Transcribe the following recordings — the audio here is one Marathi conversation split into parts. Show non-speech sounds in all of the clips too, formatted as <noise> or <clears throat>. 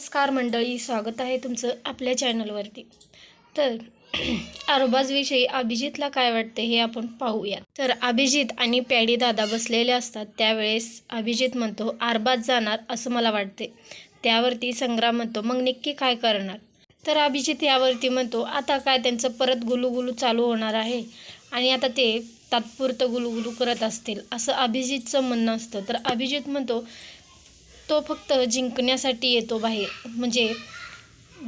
नमस्कार मंडळी स्वागत आहे तुमचं आपल्या चॅनलवरती. तर <clears throat> आरोबाजविषयी अभिजितला काय वाटते हे आपण पाहूया तर अभिजित आणि पॅडी दादा बसलेले असतात त्यावेळेस अभिजित म्हणतो आरबाज जाणार असं मला वाटते. त्यावरती संग्राम म्हणतो मग नक्की काय करणार? तर अभिजित यावरती म्हणतो आता काय त्यांचं परत गुलुगुलू चालू होणार आहे आणि आता ते तात्पुरतं गुलुगुलू करत असतील. असं अभिजितचं म्हणणं असतं. तर अभिजित म्हणतो तो फक्त जिंकण्यासाठी येतो बाहेर. म्हणजे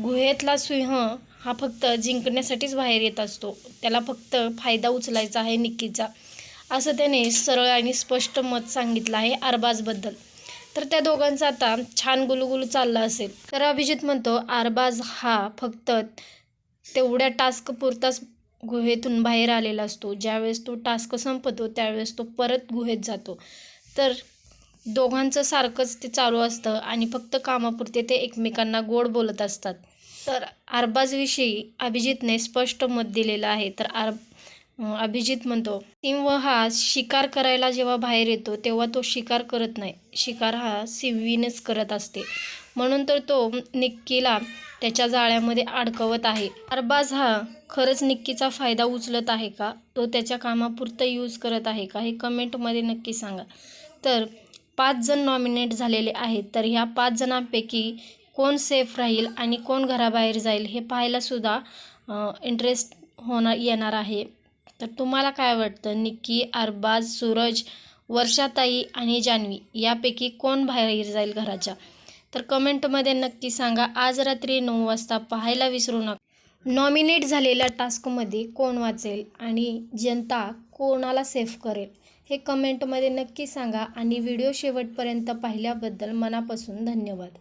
गुहेतला सिंह हा फक्त जिंकण्यासाठीच बाहेर येत असतो. त्याला फक्त फायदा उचलायचा आहे निक्कीचा. असं त्याने सरळ आणि स्पष्ट मत सांगितलं आहे अरबाजबद्दल. तर त्या दोघांचा आता छान गुलुगुलू चालला असेल. तर अभिजित म्हणतो अरबाज हा फक्त तेवढ्या टास्क पुरताच गुहेतून बाहेर आलेला असतो. ज्यावेळेस तो टास्क संपतो त्यावेळेस तो परत गुहेत जातो. तर दोघांचं सारखंच ते चालू असतं आणि फक्त कामापुरते ते एकमेकांना गोड बोलत असतात. तर अरबाजविषयी अभिजितने स्पष्ट मत दिलेलं आहे. तर आर अभिजित म्हणतो सिंह हा शिकार करायला जेव्हा बाहेर येतो तेव्हा तो शिकार करत नाही. शिकार हा सिंवीनच करत असते. म्हणून तर तो निक्कीला त्याच्या जाळ्यामध्ये अडकवत आहे. अरबाज हा खरंच निक्कीचा फायदा उचलत आहे का? तो त्याच्या कामापुरतं यूज करत आहे का? हे कमेंटमध्ये नक्की सांगा. तर पाच जण नॉमिनेट झालेले आहेत तर ह्या पाच जणांपैकी कोण सेफ राहील आणि कोण घराबाहेर जाईल हे पाहायलासुद्धा इंटरेस्ट होणार येणार आहे. तर तुम्हाला काय वाटतं? निक्की अरबाज सूरज वर्षाताई आणि जान्हवी यापैकी कोण बाहेर जाईल घराच्या? तर कमेंटमध्ये नक्की सांगा. आज रात्री नऊ वाजता पाहायला विसरू नका. नॉमिनेट झालेल्या टास्कमध्ये कोण वाचेल आणि जनता कोणाला सेफ करेल हे कमेंटमध्ये नक्की सांगा. आणि व्हिडिओ शेवटपर्यंत पाहिल्याबद्दल मनापासून धन्यवाद.